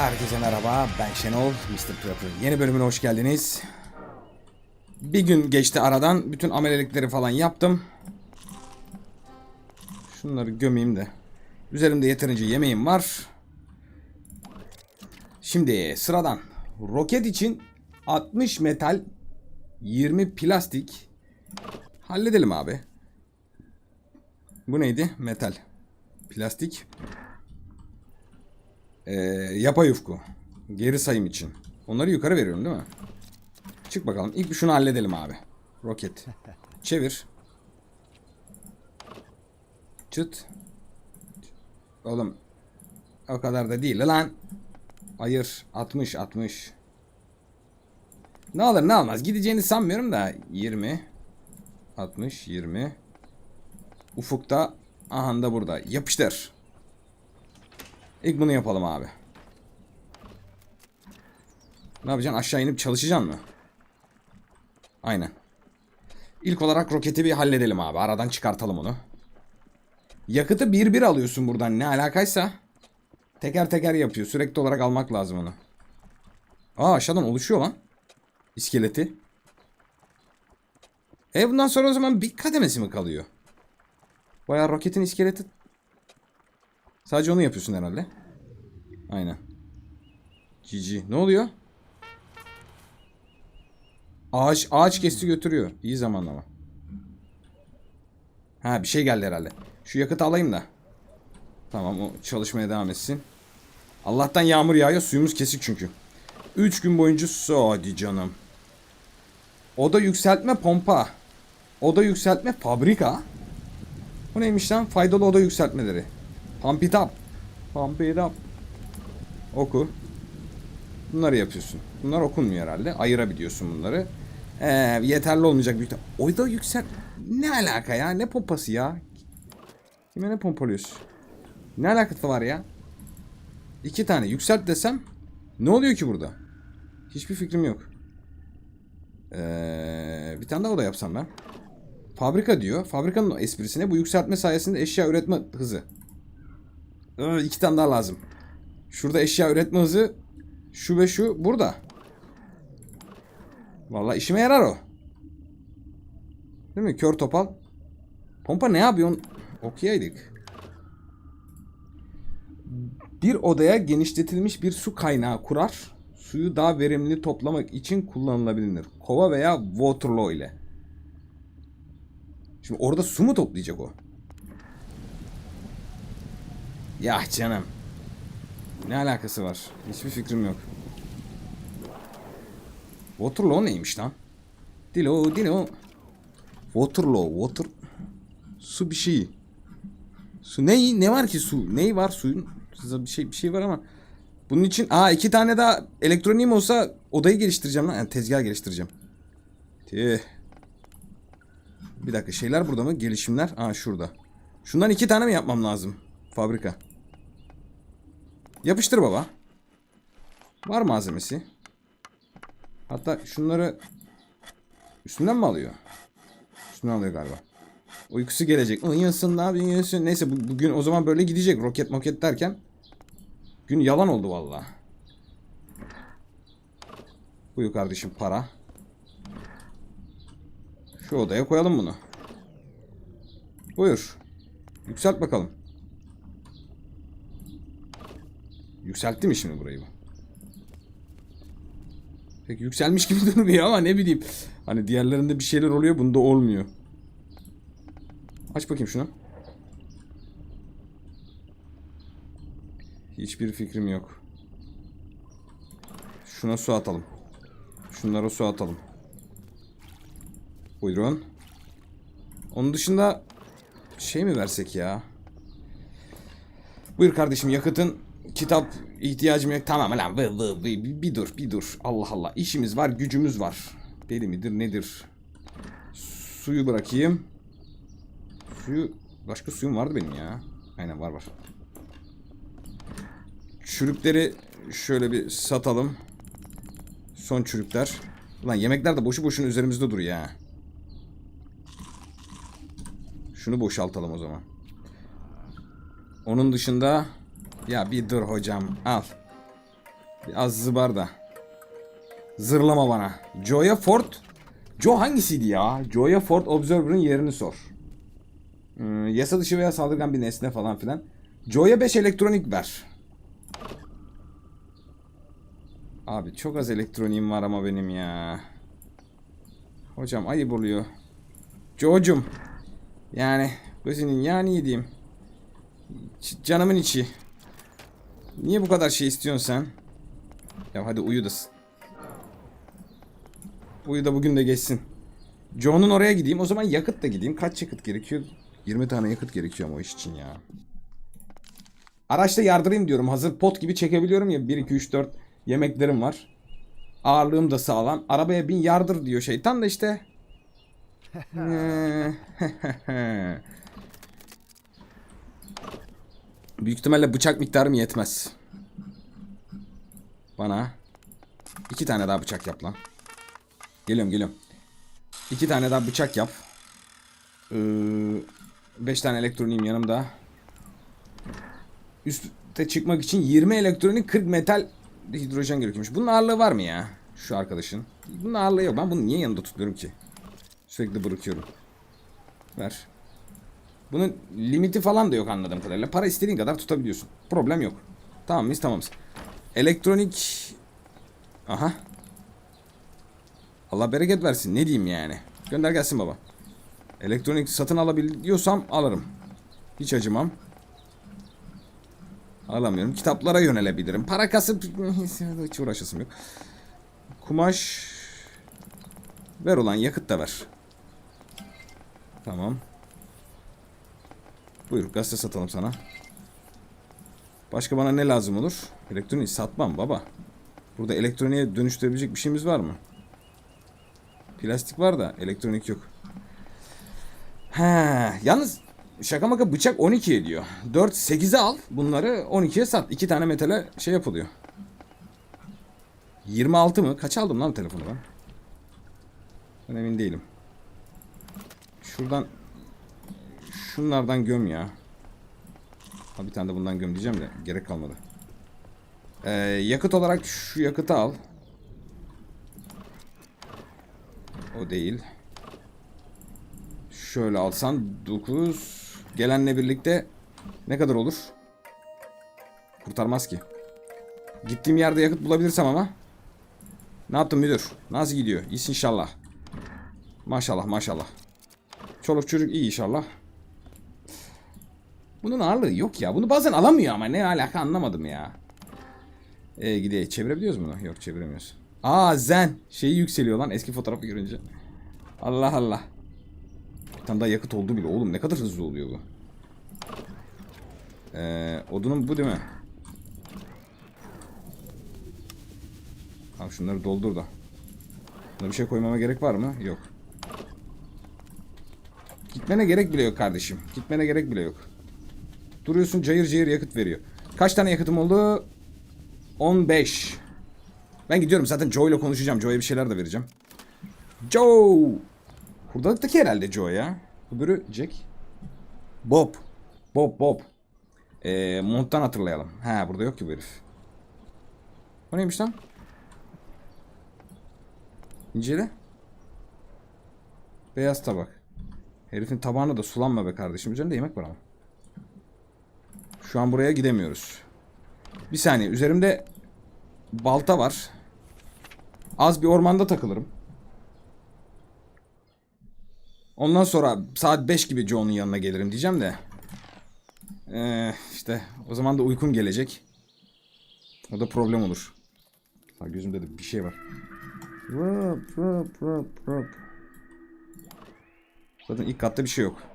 Herkese merhaba, ben Şenol, Mr. Prepper. Yeni bölümüne hoş geldiniz. Bir gün geçti aradan, bütün amelelikleri falan yaptım. Şunları gömeyim de. Üzerimde yeterince yemeğim var. Şimdi sıradan. Roket için 60 metal, 20 plastik. Halledelim abi. Bu neydi? Metal. Plastik. Ee, yapay yufku. Geri sayım için. Onları yukarı veriyorum değil mi? Çık bakalım. İlk bir şunu halledelim abi. Roket. Çevir. Çıt. Oğlum. O kadar da değil lan. Hayır. 60 60. Ne alır ne almaz. Gideceğini sanmıyorum da. 20. 60 20. Ufukta. Aha da burada. Yapıştır. İlk bunu yapalım abi. Ne yapacaksın? Aşağı inip çalışacaksın mı? Aynen. İlk olarak roketi bir halledelim abi. Aradan çıkartalım onu. Yakıtı 1-1 alıyorsun buradan. Ne alakaysa. Teker teker yapıyor. Sürekli olarak almak lazım onu. Aa aşağıdan oluşuyor lan. İskeleti. E bundan sonra o zaman bir kademesi mi kalıyor? Bayağı roketin iskeleti Sadece onu yapıyorsun herhalde. Aynen. GG. Ne oluyor? Ağaç ağaç kesti götürüyor. İyi zamanlama. Ha bir şey geldi herhalde. Şu yakıtı alayım da. Tamam o çalışmaya devam etsin. Allah'tan yağmur yağıyor. Suyumuz kesik çünkü. 3 gün boyunca su hadi canım. Oda yükseltme pompa. Oda yükseltme fabrika. Bu neymiş lan? Faydalı oda yükseltmeleri. Pump it up. Pump it up. Oku. Bunları yapıyorsun. Bunlar okunmuyor herhalde. Ayırabiliyorsun bunları. Ee, yeterli olmayacak büyük ihtimal. Oda yüksel... Ne alaka ya? Ne pompası ya? Kime ne pompalıyorsun? Ne alakası var ya? İki tane yükselt desem ne oluyor ki burada? Hiçbir fikrim yok. Ee, bir tane daha oda yapsam ben. Fabrika diyor. Fabrikanın esprisine bu yükseltme sayesinde eşya üretme hızı. Ee, iki tane daha lazım. Şurada eşya üretme hızı şu ve şu burada. Vallahi işime yarar o. Değil mi? Kör topal. Pompa ne yapıyorsun? Okuyaydık. Bir odaya genişletilmiş bir su kaynağı kurar. Suyu daha verimli toplamak için kullanılabilir. Kova veya waterlow ile. Şimdi orada su mu toplayacak o? Ya canım. Ne alakası var? Hiçbir fikrim yok. Waterloo neymiş lan? Dilo, dilo. Waterloo, water... Su bir şey. Su ne? Ne var ki su? Ney var suyun? Size bir şey bir şey var ama. Bunun için aa iki tane daha elektroniğim olsa odayı geliştireceğim lan. Yani tezgah geliştireceğim. Tüh. Bir dakika şeyler burada mı? Gelişimler. Aa şurada. Şundan iki tane mi yapmam lazım? Fabrika. Yapıştır baba. Var malzemesi. Hatta şunları üstünden mi alıyor? Üstünden alıyor galiba. Uykusu gelecek. Uyusun ne yapıyorsun? Neyse bu, bugün o zaman böyle gidecek roket moket derken. Gün yalan oldu valla. Buyur kardeşim para. Şu odaya koyalım bunu. Buyur. Yükselt bakalım. Yükseltti mi şimdi burayı bu? Pek yükselmiş gibi durmuyor ama ne bileyim. Hani diğerlerinde bir şeyler oluyor bunda olmuyor. Aç bakayım şunu. Hiçbir fikrim yok. Şuna su atalım. Şunlara su atalım. Buyurun. Onun dışında şey mi versek ya? Buyur kardeşim yakıtın kitap ihtiyacım yok. Tamam lan vı vı, bir, bir dur bir dur. Allah Allah işimiz var gücümüz var. Deli midir nedir? Suyu bırakayım. Suyu başka suyum vardı benim ya. Aynen var var. Çürükleri şöyle bir satalım. Son çürükler. Lan yemekler de boşu boşuna üzerimizde duruyor ya. Şunu boşaltalım o zaman. Onun dışında ya bir dur hocam al. Biraz zıbar da. Zırlama bana. Joya Ford. Joe hangisiydi ya? Joya Ford Observer'ın yerini sor. Hmm, yasa dışı veya saldırgan bir nesne falan filan. Joe'ya 5 elektronik ver. Abi çok az elektroniğim var ama benim ya. Hocam ayıp oluyor. Joe'cum. Yani gözünün yani yediğim. Canımın içi. Niye bu kadar şey istiyorsun sen? Ya hadi uyu da. Uyu da bugün de geçsin. Joe'nun oraya gideyim. O zaman yakıt da gideyim. Kaç yakıt gerekiyor? 20 tane yakıt gerekiyor ama o iş için ya. Araçta yardırayım diyorum. Hazır pot gibi çekebiliyorum ya. 1, 2, 3, 4 yemeklerim var. Ağırlığım da sağlam. Arabaya bin yardır diyor şeytan da işte. Büyük ihtimalle bıçak miktarım yetmez. Bana iki tane daha bıçak yap lan. Geliyorum geliyorum. İki tane daha bıçak yap. Ee, beş tane elektroniğim yanımda. Üste çıkmak için 20 elektronik 40 metal hidrojen gerekiyormuş. Bunun ağırlığı var mı ya? Şu arkadaşın. Bunun ağırlığı yok. Ben bunu niye yanında tutmuyorum ki? Sürekli bırakıyorum. Ver. Bunun limiti falan da yok anladığım kadarıyla. Para istediğin kadar tutabiliyorsun. Problem yok. Tamam mıyız? Tamamız. Elektronik... Aha. Allah bereket versin. Ne diyeyim yani. Gönder gelsin baba. Elektronik satın alabiliyorsam alırım. Hiç acımam. Alamıyorum. Kitaplara yönelebilirim. Para kasıp hiç uğraşasım yok. Kumaş ver olan yakıt da ver. Tamam. Buyur gazete satalım sana. Başka bana ne lazım olur? Elektronik satmam baba. Burada elektroniğe dönüştürebilecek bir şeyimiz var mı? Plastik var da elektronik yok. Ha, yalnız şaka maka bıçak 12 ediyor. 4 8'e al. Bunları 12'ye sat. 2 tane metale şey yapılıyor. 26 mı? Kaç aldım lan telefonu ben? Ben emin değilim. Şuradan şunlardan göm ya. Ha bir tane de bundan göm diyeceğim de gerek kalmadı. Ee, yakıt olarak şu yakıtı al. O değil. Şöyle alsan 9 gelenle birlikte ne kadar olur? Kurtarmaz ki. Gittiğim yerde yakıt bulabilirsem ama. Ne yaptın müdür? Nasıl gidiyor? İyisin inşallah. Maşallah maşallah. Çoluk çocuk iyi inşallah. Bunun ağırlığı yok ya. Bunu bazen alamıyor ama ne alaka anlamadım ya. Ee gidelim. Çevirebiliyoruz bunu? Yok çeviremiyoruz. Aa zen. Şeyi yükseliyor lan eski fotoğrafı görünce. Allah Allah. Bir tane daha yakıt oldu bile. Oğlum ne kadar hızlı oluyor bu. Ee, odunun bu değil mi? Tamam şunları doldur da. Buna bir şey koymama gerek var mı? Yok. Gitmene gerek bile yok kardeşim. Gitmene gerek bile yok. Duruyorsun cayır cayır yakıt veriyor. Kaç tane yakıtım oldu? 15. Ben gidiyorum zaten Joe ile konuşacağım. Joe'ya bir şeyler de vereceğim. Joe! Hurdalıktaki herhalde Joe ya. Öbürü Jack. Bob. Bob Bob. Ee, monttan hatırlayalım. Ha burada yok ki bu herif. O neymiş lan? İncele. Beyaz tabak. Herifin tabağına da sulanma be kardeşim. Üzerinde yemek var ama. Şu an buraya gidemiyoruz. Bir saniye. Üzerimde balta var. Az bir ormanda takılırım. Ondan sonra saat 5 gibi Joe'nun yanına gelirim diyeceğim de. Ee, işte o zaman da uykum gelecek. O da problem olur. Ha, gözümde de bir şey var. Zaten ilk katta bir şey yok.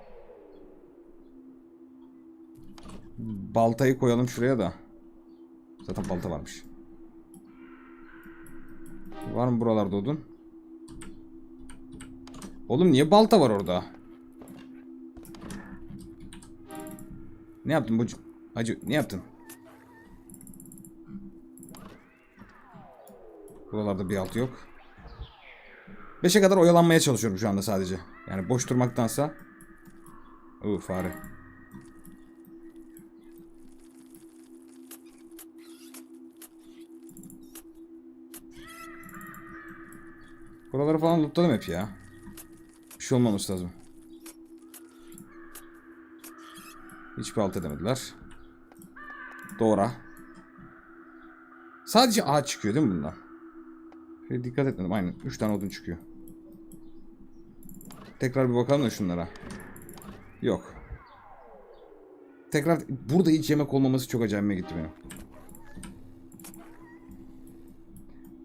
Baltayı koyalım şuraya da. Zaten balta varmış. Var mı buralarda odun? Oğlum niye balta var orada? Ne yaptın bu Hacı ne yaptın? Buralarda bir alt yok. 5'e kadar oyalanmaya çalışıyorum şu anda sadece. Yani boş durmaktansa. Oo fare. Buraları falan lootladım hep ya. Bir şey olmaması lazım. Hiçbir halt edemediler. Doğra. Sadece ağaç çıkıyor değil mi bundan? Şöyle dikkat etmedim. Aynen. 3 tane odun çıkıyor. Tekrar bir bakalım da şunlara. Yok. Tekrar burada hiç yemek olmaması çok acayime gitti benim.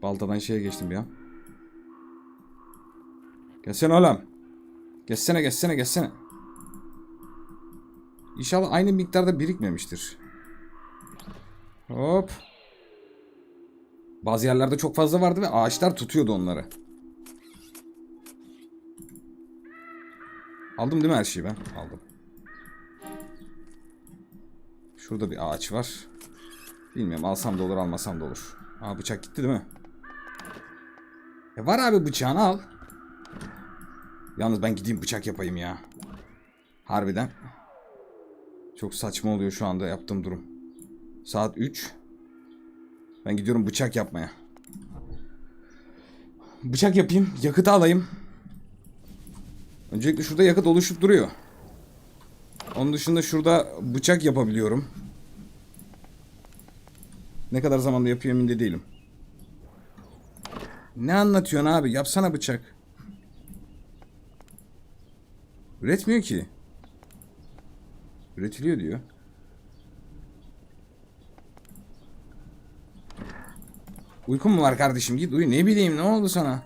Baltadan şeye geçtim bir an. Gelsene oğlum. Geçsene geçsene geçsene. İnşallah aynı miktarda birikmemiştir. Hop. Bazı yerlerde çok fazla vardı ve ağaçlar tutuyordu onları. Aldım değil mi her şeyi ben? Aldım. Şurada bir ağaç var. Bilmiyorum alsam da olur almasam da olur. Aa bıçak gitti değil mi? E var abi bıçağını al. Yalnız ben gideyim bıçak yapayım ya. Harbiden. Çok saçma oluyor şu anda yaptığım durum. Saat 3. Ben gidiyorum bıçak yapmaya. Bıçak yapayım, yakıtı alayım. Öncelikle şurada yakıt oluşup duruyor. Onun dışında şurada bıçak yapabiliyorum. Ne kadar zamanda yapıyor emin de değilim. Ne anlatıyorsun abi? Yapsana bıçak. Üretmiyor ki. Üretiliyor diyor. Uykun mu var kardeşim? Git uyu. Ne bileyim ne oldu sana?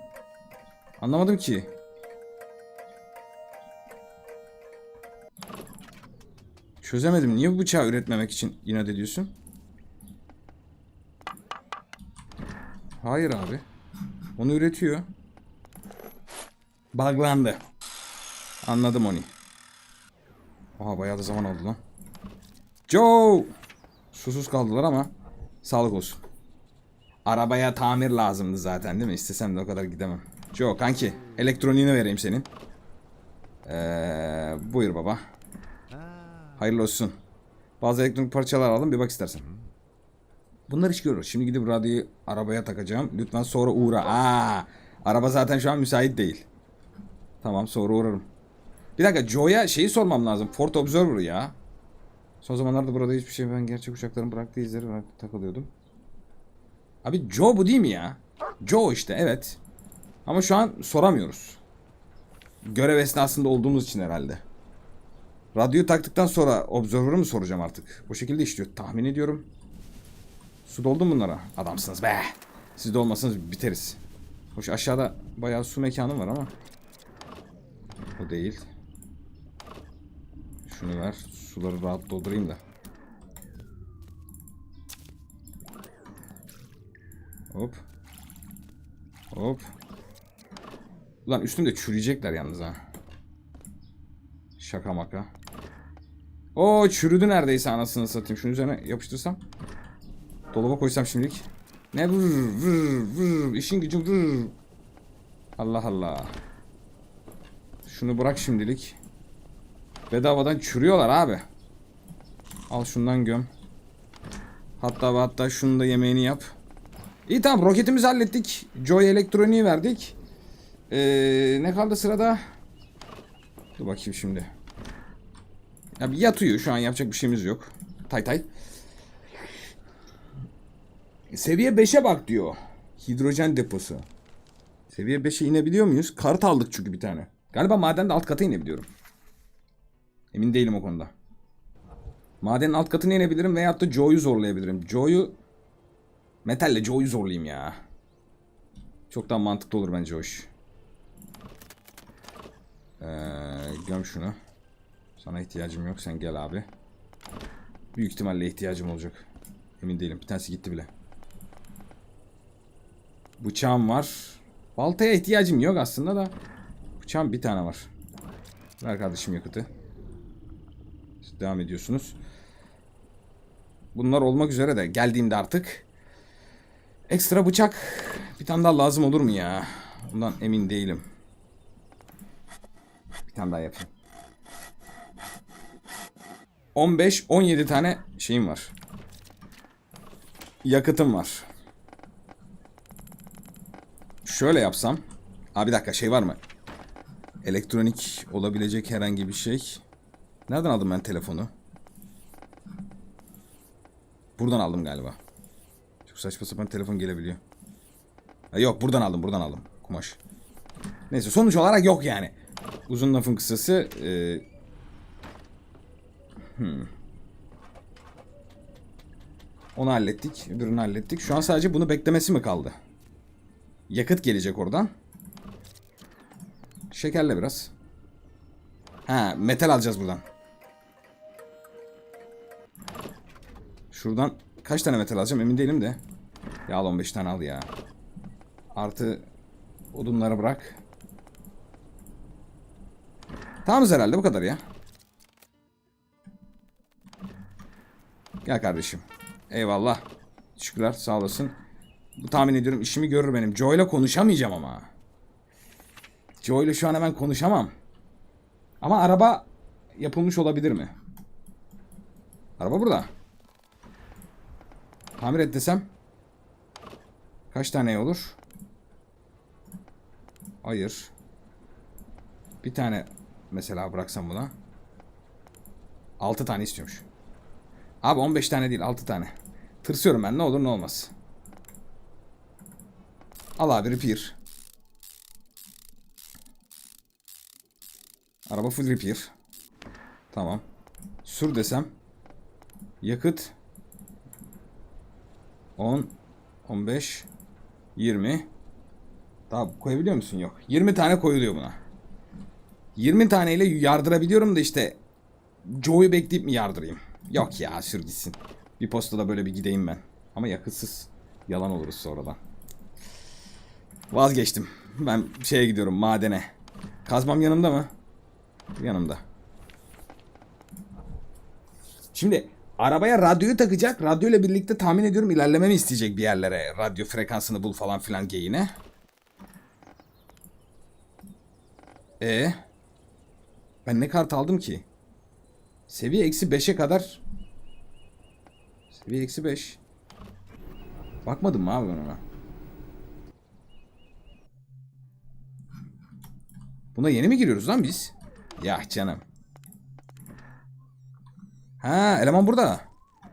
Anlamadım ki. Çözemedim. Niye bu bıçağı üretmemek için inat ediyorsun? Hayır abi. Onu üretiyor. Buglandı. Anladım onu. Aha bayağı da zaman aldı lan. Joe! Susuz kaldılar ama sağlık olsun. Arabaya tamir lazımdı zaten değil mi? İstesem de o kadar gidemem. Joe kanki elektroniğini vereyim senin. Ee, buyur baba. Hayırlı olsun. Bazı elektronik parçalar aldım bir bak istersen. Bunlar iş görür. Şimdi gidip radyoyu arabaya takacağım. Lütfen sonra uğra. Aa, araba zaten şu an müsait değil. Tamam sonra uğrarım. Bir dakika Joe'ya şeyi sormam lazım. Ford Observer ya. Son zamanlarda burada hiçbir şey ben gerçek uçakların bıraktığı izleri bırakıp takılıyordum. Abi Joe bu değil mi ya? Joe işte evet. Ama şu an soramıyoruz. Görev esnasında olduğumuz için herhalde. Radyoyu taktıktan sonra Observer'ı mı soracağım artık? Bu şekilde işliyor tahmin ediyorum. Su doldu bunlara? Adamsınız be. Siz de olmasanız biteriz. Hoş aşağıda bayağı su mekanı var ama. O değil. Şunu ver. Suları rahat doldurayım da. Hop. Hop. Ulan üstümde çürüyecekler yalnız ha. Şaka maka. O çürüdü neredeyse anasını satayım. Şunun üzerine yapıştırsam. Dolaba koysam şimdilik. Ne vır vır vır. İşin gücün vır. Allah Allah. Şunu bırak şimdilik. Bedavadan çürüyorlar abi. Al şundan göm. Hatta hatta şunu da yemeğini yap. İyi tamam roketimizi hallettik. Joy elektroniği verdik. Ee, ne kaldı sırada? Dur bakayım şimdi. Ya bir yatıyor şu an yapacak bir şeyimiz yok. Tay tay. Seviye 5'e bak diyor. Hidrojen deposu. Seviye 5'e inebiliyor muyuz? Kart aldık çünkü bir tane. Galiba madende alt kata inebiliyorum. Emin değilim o konuda. Madenin alt katına inebilirim veyahut da Joe'yu zorlayabilirim. Joe'yu... Metalle Joe'yu zorlayayım ya. Çok daha mantıklı olur bence o iş. Ee, göm şunu. Sana ihtiyacım yok. Sen gel abi. Büyük ihtimalle ihtiyacım olacak. Emin değilim. Bir tanesi gitti bile. Bıçağım var. Baltaya ihtiyacım yok aslında da. Bıçağım bir tane var. Ver kardeşim yakıtı. Devam ediyorsunuz. Bunlar olmak üzere de geldiğinde artık ekstra bıçak bir tane daha lazım olur mu ya? Bundan emin değilim. Bir tane daha yapayım. 15-17 tane şeyim var. Yakıtım var. Şöyle yapsam. Aa bir dakika şey var mı? Elektronik olabilecek herhangi bir şey. Nereden aldım ben telefonu? Buradan aldım galiba. Çok saçma sapan telefon gelebiliyor. Ha, yok buradan aldım buradan aldım. Kumaş. Neyse sonuç olarak yok yani. Uzun lafın kısası. E... hmm. Onu hallettik. Öbürünü hallettik. Şu an sadece bunu beklemesi mi kaldı? Yakıt gelecek oradan. Şekerle biraz. Ha, metal alacağız buradan. Şuradan kaç tane metal alacağım emin değilim de. Ya al 15 tane al ya. Artı odunları bırak. Tamamız herhalde bu kadar ya. Gel kardeşim. Eyvallah. Şükürler sağ olasın. Bu tahmin ediyorum işimi görür benim. Joe ile konuşamayacağım ama. Joe ile şu an hemen konuşamam. Ama araba yapılmış olabilir mi? Araba burada. Tamir et desem. Kaç tane olur? Hayır. Bir tane mesela bıraksam buna. 6 tane istiyormuş. Abi 15 tane değil 6 tane. Tırsıyorum ben ne olur ne olmaz. Al abi repair. Araba full repair. Tamam. Sür desem. Yakıt. 10. 15. 20. Daha koyabiliyor musun? Yok. 20 tane koyuluyor buna. 20 taneyle yardırabiliyorum da işte Joe'yu bekleyip mi yardırayım? Yok ya sür gitsin. Bir postada böyle bir gideyim ben. Ama yakıtsız. Yalan oluruz sonradan. Vazgeçtim. Ben şeye gidiyorum madene. Kazmam yanımda mı? Yanımda. Şimdi arabaya radyoyu takacak. Radyo ile birlikte tahmin ediyorum ilerlememi isteyecek bir yerlere. Radyo frekansını bul falan filan geyine. E ben ne kart aldım ki? Seviye eksi 5'e kadar. Seviye eksi 5. Bakmadım mı abi ona? Buna yeni mi giriyoruz lan biz? Ya canım. Ha eleman burada.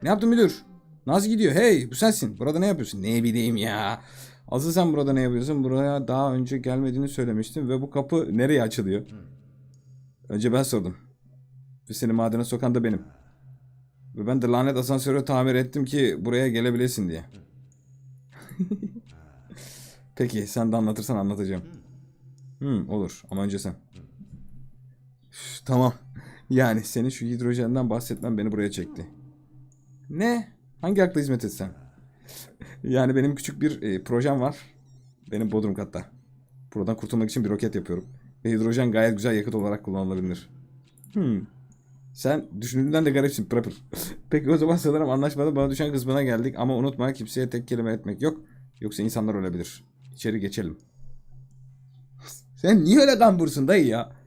Ne yaptın müdür? Nasıl gidiyor? Hey bu sensin. Burada ne yapıyorsun? Ne bileyim ya. Asıl sen burada ne yapıyorsun? Buraya daha önce gelmediğini söylemiştin ve bu kapı nereye açılıyor? Önce ben sordum. Ve seni madene sokan da benim. Ve ben de lanet asansörü tamir ettim ki buraya gelebilesin diye. Peki sen de anlatırsan anlatacağım. Hmm, olur ama önce sen. Üf, tamam. Yani senin şu hidrojenden bahsetmen beni buraya çekti. Ne? Hangi akla hizmet etsem? yani benim küçük bir e, projem var. Benim bodrum katta. Buradan kurtulmak için bir roket yapıyorum. Ve hidrojen gayet güzel yakıt olarak kullanılabilir. Hmm. Sen düşündüğünden de garipsin Prepper. Peki o zaman sanırım anlaşmada bana düşen kısmına geldik. Ama unutma kimseye tek kelime etmek yok. Yoksa insanlar ölebilir. İçeri geçelim. Sen niye öyle kambursun dayı ya?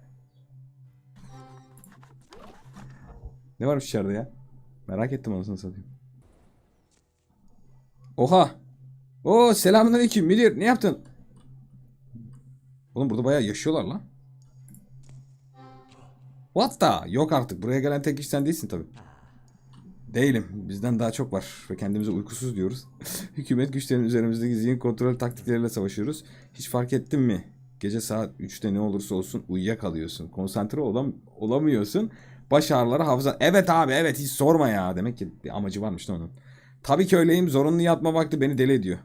Ne varmış içeride ya? Merak ettim anasını satayım. Oha! Oo selamünaleyküm müdür. Ne yaptın? Oğlum burada bayağı yaşıyorlar lan. What the? Yok artık. Buraya gelen tek kişi sen değilsin tabi. Değilim. Bizden daha çok var. Ve kendimize uykusuz diyoruz. Hükümet güçlerinin üzerimizdeki zihin kontrol taktikleriyle savaşıyoruz. Hiç fark ettin mi? Gece saat 3'te ne olursa olsun uyuyakalıyorsun. Konsantre olam olamıyorsun. Baş ağrıları hafıza. Evet abi evet hiç sorma ya. Demek ki bir amacı varmış da onun. Tabii ki öyleyim. Zorunlu yatma vakti beni deli ediyor.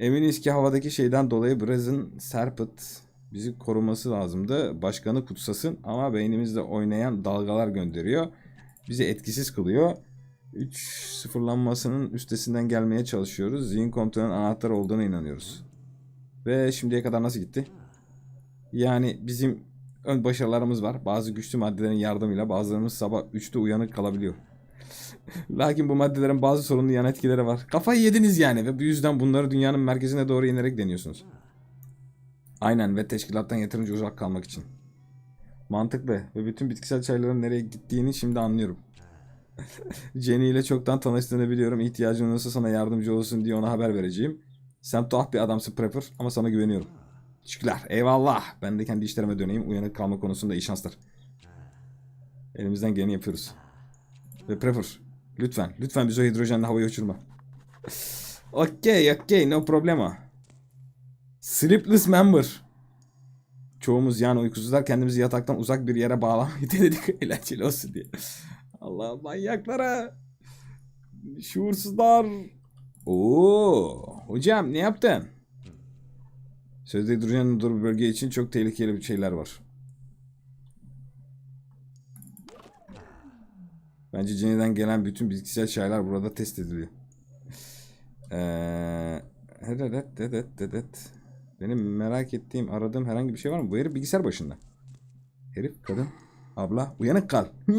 Eminiz ki havadaki şeyden dolayı Braz'ın Serpent bizi koruması lazımdı. Başkanı kutsasın ama beynimizde oynayan dalgalar gönderiyor. Bizi etkisiz kılıyor. 3 sıfırlanmasının üstesinden gelmeye çalışıyoruz. Zihin kontrolünün anahtarı olduğuna inanıyoruz. Ve şimdiye kadar nasıl gitti? Yani bizim ön başarılarımız var. Bazı güçlü maddelerin yardımıyla bazılarımız sabah 3'te uyanık kalabiliyor. Lakin bu maddelerin bazı sorunlu yan etkileri var. Kafayı yediniz yani ve bu yüzden bunları dünyanın merkezine doğru inerek deniyorsunuz. Aynen ve teşkilattan yeterince uzak kalmak için. Mantıklı ve bütün bitkisel çayların nereye gittiğini şimdi anlıyorum. Jenny ile çoktan tanıştığını biliyorum. İhtiyacın olursa sana yardımcı olsun diye ona haber vereceğim. Sen tuhaf bir adamsın Prepper ama sana güveniyorum. Teşekkürler. Eyvallah. Ben de kendi işlerime döneyim. Uyanık kalma konusunda iyi şanslar. Elimizden geleni yapıyoruz. Ve Prepper. Lütfen. Lütfen bizi o hidrojenle havaya uçurma. Okey okey no problema. Sleepless member. Çoğumuz yani uykusuzlar kendimizi yataktan uzak bir yere bağlamayı denedik eğlenceli olsun diye. Allah manyaklara. Şuursuzlar. Oo, hocam ne yaptın? Sözde hidrojen dur bölge için çok tehlikeli bir şeyler var. Bence Jenny'den gelen bütün bitkisel şeyler burada test ediliyor. Eee... Evet, evet, evet. Benim merak ettiğim, aradığım herhangi bir şey var mı? Bu herif bilgisayar başında. Herif, kadın, abla, uyanık kal.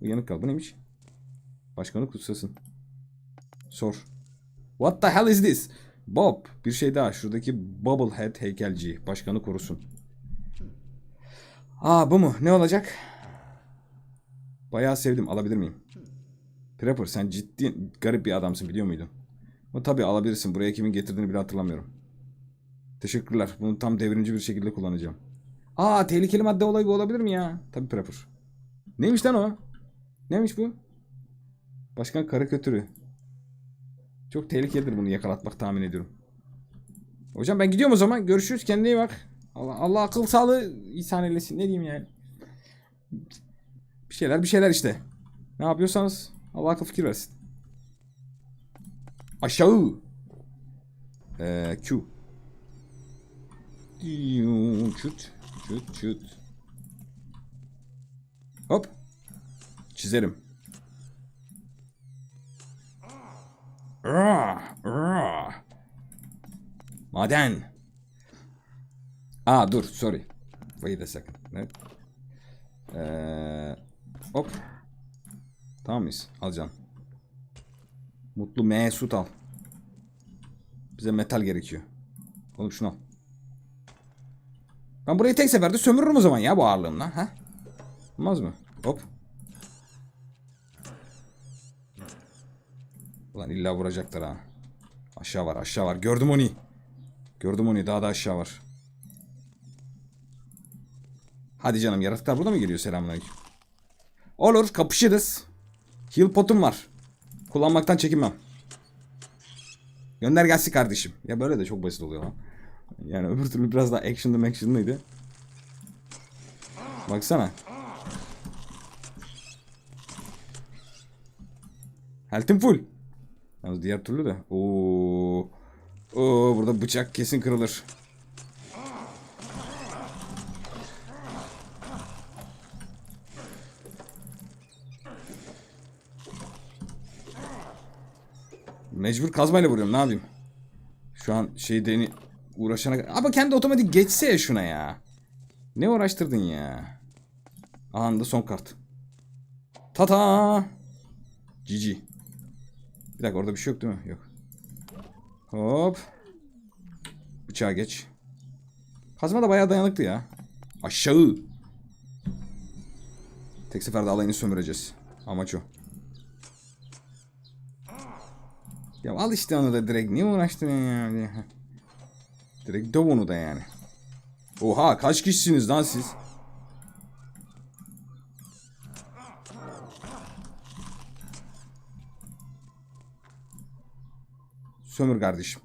uyanık kal. Bu neymiş? Başkanı kutsasın. Sor. What the hell is this? Bob. Bir şey daha. Şuradaki Bubblehead heykelci. Başkanı korusun. Aa bu mu? Ne olacak? Bayağı sevdim. Alabilir miyim? Prepper sen ciddi garip bir adamsın biliyor muydun? Ama tabii alabilirsin. Buraya kimin getirdiğini bile hatırlamıyorum. Teşekkürler. Bunu tam devrimci bir şekilde kullanacağım. Aa tehlikeli madde olayı bu olabilir mi ya? Tabii Prepper. Neymiş lan o? Neymiş bu? Başkan karikatürü. Çok tehlikelidir bunu yakalatmak tahmin ediyorum. Hocam ben gidiyorum o zaman. Görüşürüz. Kendine iyi bak. Allah, Allah akıl sağlığı ihsan eylesin. Ne diyeyim yani. Bir şeyler bir şeyler işte. Ne yapıyorsanız Allah akıl fikir versin. Aşağı. Ee, Q. Çut. Çut çut. Hop. Çizerim. Maden. Aa dur sorry. Wait a second. Ne? Ee, hop. Tamam mıyız? Alacağım. Mutlu Mesut al. Bize metal gerekiyor. Oğlum şunu al. Ben burayı tek seferde sömürürüm o zaman ya bu ağırlığımla. Ha? Olmaz mı? Hop. Ulan illa vuracaklar ha. Aşağı var aşağı var. Gördüm onu. Gördüm onu daha da aşağı var. Hadi canım yaratıklar burada mı geliyor selamünaleyküm. Olur kapışırız. Heal potum var. Kullanmaktan çekinmem. Gönder gelsin kardeşim. Ya böyle de çok basit oluyor lan. Yani öbür türlü biraz daha action'lı action'lıydı. Baksana. Health'im full. Yalnız diğer türlü de. Oo. Oo burada bıçak kesin kırılır. Mecbur kazmayla vuruyorum ne yapayım? Şu an şeydeni uğraşana Ama kendi otomatik geçse ya şuna ya. Ne uğraştırdın ya? Aha da son kart. Tata. GG. Bir dakika orada bir şey yok değil mi? Yok. Hop. Bıçağa geç. Kazma da bayağı dayanıklı ya. Aşağı. Tek seferde alayını sömüreceğiz. Amaç o. Ya al işte onu da direkt. Niye uğraştın ya? Direkt döv onu da yani. Oha kaç kişisiniz lan siz? Sömür kardeşim.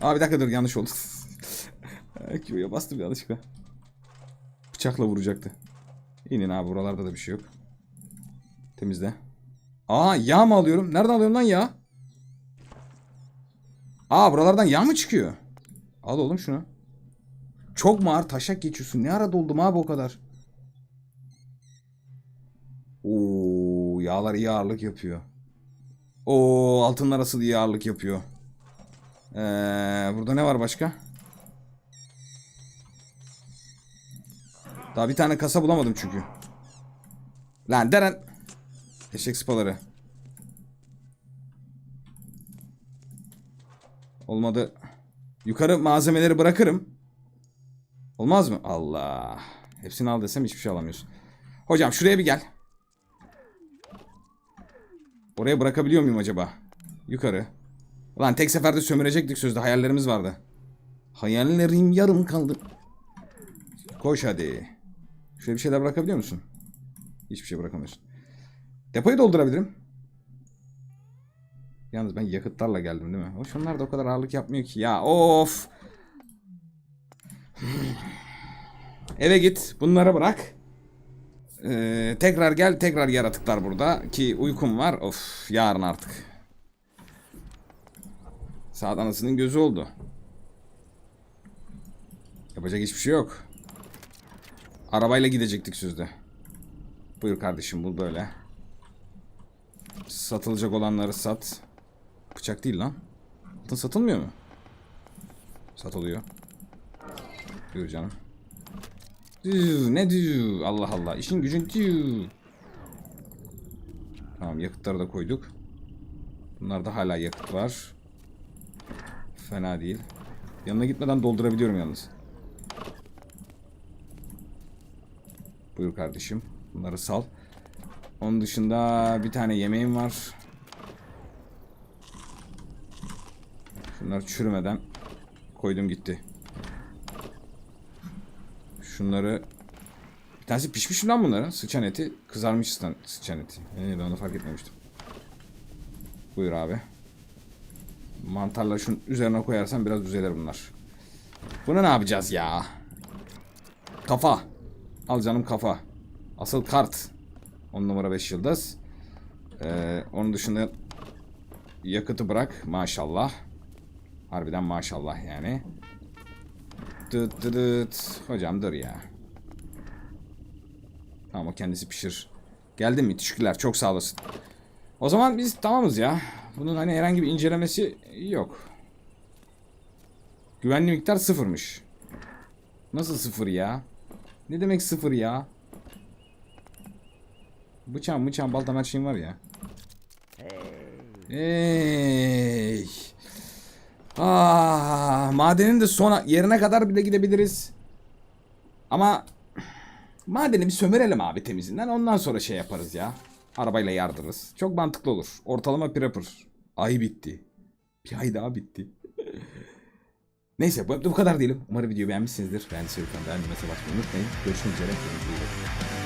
Aa bir dakika dur yanlış oldu. Q'ya bastım yanlışlıkla. Bıçakla vuracaktı. İnin abi buralarda da bir şey yok. Temizle. Aa yağ mı alıyorum? Nereden alıyorum lan yağ? Aa buralardan yağ mı çıkıyor? Al oğlum şunu. Çok mu ağır taşak geçiyorsun? Ne ara doldum abi o kadar? Oo yağlar iyi ağırlık yapıyor. Oo altınlar asıl iyi ağırlık yapıyor. Ee, burada ne var başka? Daha bir tane kasa bulamadım çünkü. Lan deren. Eşek sıpaları. Olmadı. Yukarı malzemeleri bırakırım. Olmaz mı? Allah. Hepsini al desem hiçbir şey alamıyorsun. Hocam şuraya bir gel. Oraya bırakabiliyor muyum acaba? Yukarı. Ulan tek seferde sömürecektik sözde hayallerimiz vardı. Hayallerim yarım kaldı. Koş hadi. Şöyle bir şeyler bırakabiliyor musun? Hiçbir şey bırakamıyorsun. Depoyu doldurabilirim. Yalnız ben yakıtlarla geldim değil mi? O şunlar da o kadar ağırlık yapmıyor ki. Ya of. Eve git. Bunları bırak. Ee, tekrar gel. Tekrar yaratıklar burada. Ki uykum var. Of yarın artık. Saat anasının gözü oldu. Yapacak hiçbir şey yok. Arabayla gidecektik sözde. Buyur kardeşim bu böyle. Satılacak olanları sat. Bıçak değil lan. Altın satılmıyor mu? Satılıyor. Buyur canım. Düü, ne düü? Allah Allah. İşin gücün düü. Tamam yakıtları da koyduk. Bunlarda hala yakıt var. Fena değil. Yanına gitmeden doldurabiliyorum yalnız. Buyur kardeşim. Bunları sal. Onun dışında bir tane yemeğim var. Şunları çürümeden koydum gitti. Şunları bir tanesi pişmiş lan bunların. Sıçan eti. Kızarmış sıçan eti. Ee, ben onu fark etmemiştim. Buyur abi. Mantarla şunun üzerine koyarsan biraz düzelir bunlar. Bunu ne yapacağız ya? Kafa. Al canım kafa. Asıl kart. 10 numara 5 yıldız. Ee, onun dışında yakıtı bırak. Maşallah. Harbiden maşallah yani. Dıt dıt dıt. Hocam dur ya. Tamam o kendisi pişir. Geldin mi? Teşekkürler. Çok sağ olasın. O zaman biz tamamız ya. Bunun hani herhangi bir incelemesi yok. Güvenli miktar sıfırmış. Nasıl sıfır ya? Ne demek sıfır ya? Bıçağım bıçağım baltam her şeyim var ya. Hey. Ah, madenin de son yerine kadar bile gidebiliriz. Ama madeni bir sömürelim abi temizinden ondan sonra şey yaparız ya. Arabayla yardırırız. Çok mantıklı olur. Ortalama prepper. Ay bitti. Bir ay daha bitti. Neyse bu, bu kadar diyelim. Umarım videoyu beğenmişsinizdir. Beğendiyseniz lütfen beğenmeyi basmayı unutmayın. Görüşmek üzere. Kendinize iyi.